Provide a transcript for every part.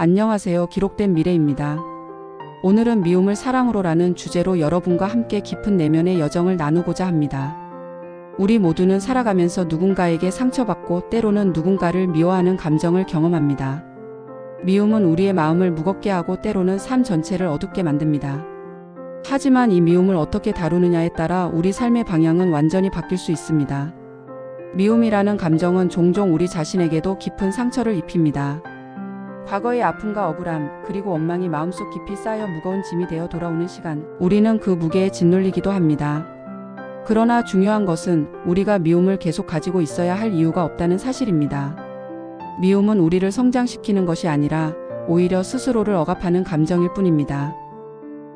안녕하세요. 기록된 미래입니다. 오늘은 미움을 사랑으로라는 주제로 여러분과 함께 깊은 내면의 여정을 나누고자 합니다. 우리 모두는 살아가면서 누군가에게 상처받고 때로는 누군가를 미워하는 감정을 경험합니다. 미움은 우리의 마음을 무겁게 하고 때로는 삶 전체를 어둡게 만듭니다. 하지만 이 미움을 어떻게 다루느냐에 따라 우리 삶의 방향은 완전히 바뀔 수 있습니다. 미움이라는 감정은 종종 우리 자신에게도 깊은 상처를 입힙니다. 과거의 아픔과 억울함, 그리고 원망이 마음속 깊이 쌓여 무거운 짐이 되어 돌아오는 시간, 우리는 그 무게에 짓눌리기도 합니다. 그러나 중요한 것은 우리가 미움을 계속 가지고 있어야 할 이유가 없다는 사실입니다. 미움은 우리를 성장시키는 것이 아니라 오히려 스스로를 억압하는 감정일 뿐입니다.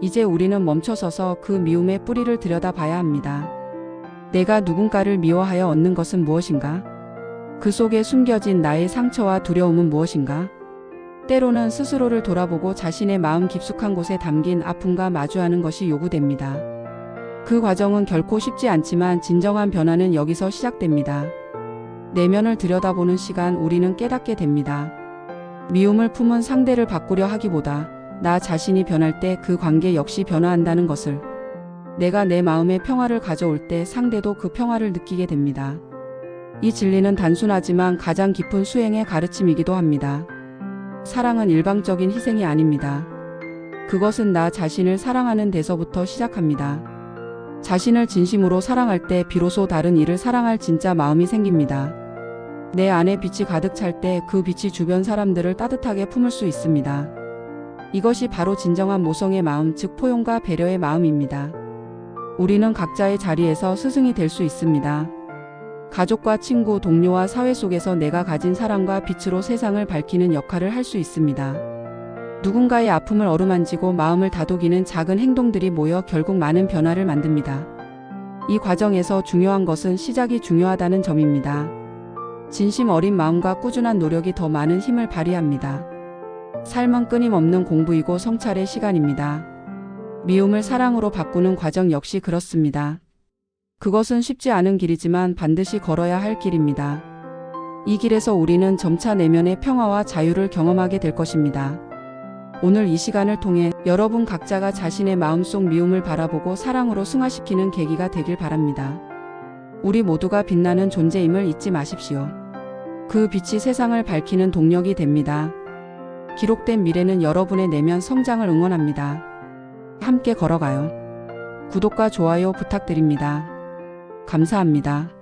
이제 우리는 멈춰서서 그 미움의 뿌리를 들여다봐야 합니다. 내가 누군가를 미워하여 얻는 것은 무엇인가? 그 속에 숨겨진 나의 상처와 두려움은 무엇인가? 때로는 스스로를 돌아보고 자신의 마음 깊숙한 곳에 담긴 아픔과 마주하는 것이 요구됩니다. 그 과정은 결코 쉽지 않지만 진정한 변화는 여기서 시작됩니다. 내면을 들여다보는 시간 우리는 깨닫게 됩니다. 미움을 품은 상대를 바꾸려 하기보다 나 자신이 변할 때 그 관계 역시 변화한다는 것을 내가 내 마음의 평화를 가져올 때 상대도 그 평화를 느끼게 됩니다. 이 진리는 단순하지만 가장 깊은 수행의 가르침이기도 합니다. 사랑은 일방적인 희생이 아닙니다. 그것은 나 자신을 사랑하는 데서부터 시작합니다. 자신을 진심으로 사랑할 때 비로소 다른 이를 사랑할 진짜 마음이 생깁니다. 내 안에 빛이 가득 찰 때 그 빛이 주변 사람들을 따뜻하게 품을 수 있습니다. 이것이 바로 진정한 모성의 마음, 즉 포용과 배려의 마음입니다. 우리는 각자의 자리에서 스승이 될 수 있습니다. 가족과 친구, 동료와 사회 속에서 내가 가진 사랑과 빛으로 세상을 밝히는 역할을 할 수 있습니다. 누군가의 아픔을 어루만지고 마음을 다독이는 작은 행동들이 모여 결국 많은 변화를 만듭니다. 이 과정에서 중요한 것은 시작이 중요하다는 점입니다. 진심 어린 마음과 꾸준한 노력이 더 많은 힘을 발휘합니다. 삶은 끊임없는 공부이고 성찰의 시간입니다. 미움을 사랑으로 바꾸는 과정 역시 그렇습니다. 그것은 쉽지 않은 길이지만 반드시 걸어야 할 길입니다. 이 길에서 우리는 점차 내면의 평화와 자유를 경험하게 될 것입니다. 오늘 이 시간을 통해 여러분 각자가 자신의 마음속 미움을 바라보고 사랑으로 승화시키는 계기가 되길 바랍니다. 우리 모두가 빛나는 존재임을 잊지 마십시오. 그 빛이 세상을 밝히는 동력이 됩니다. 기록된 미래는 여러분의 내면 성장을 응원합니다. 함께 걸어가요. 구독과 좋아요 부탁드립니다. 감사합니다.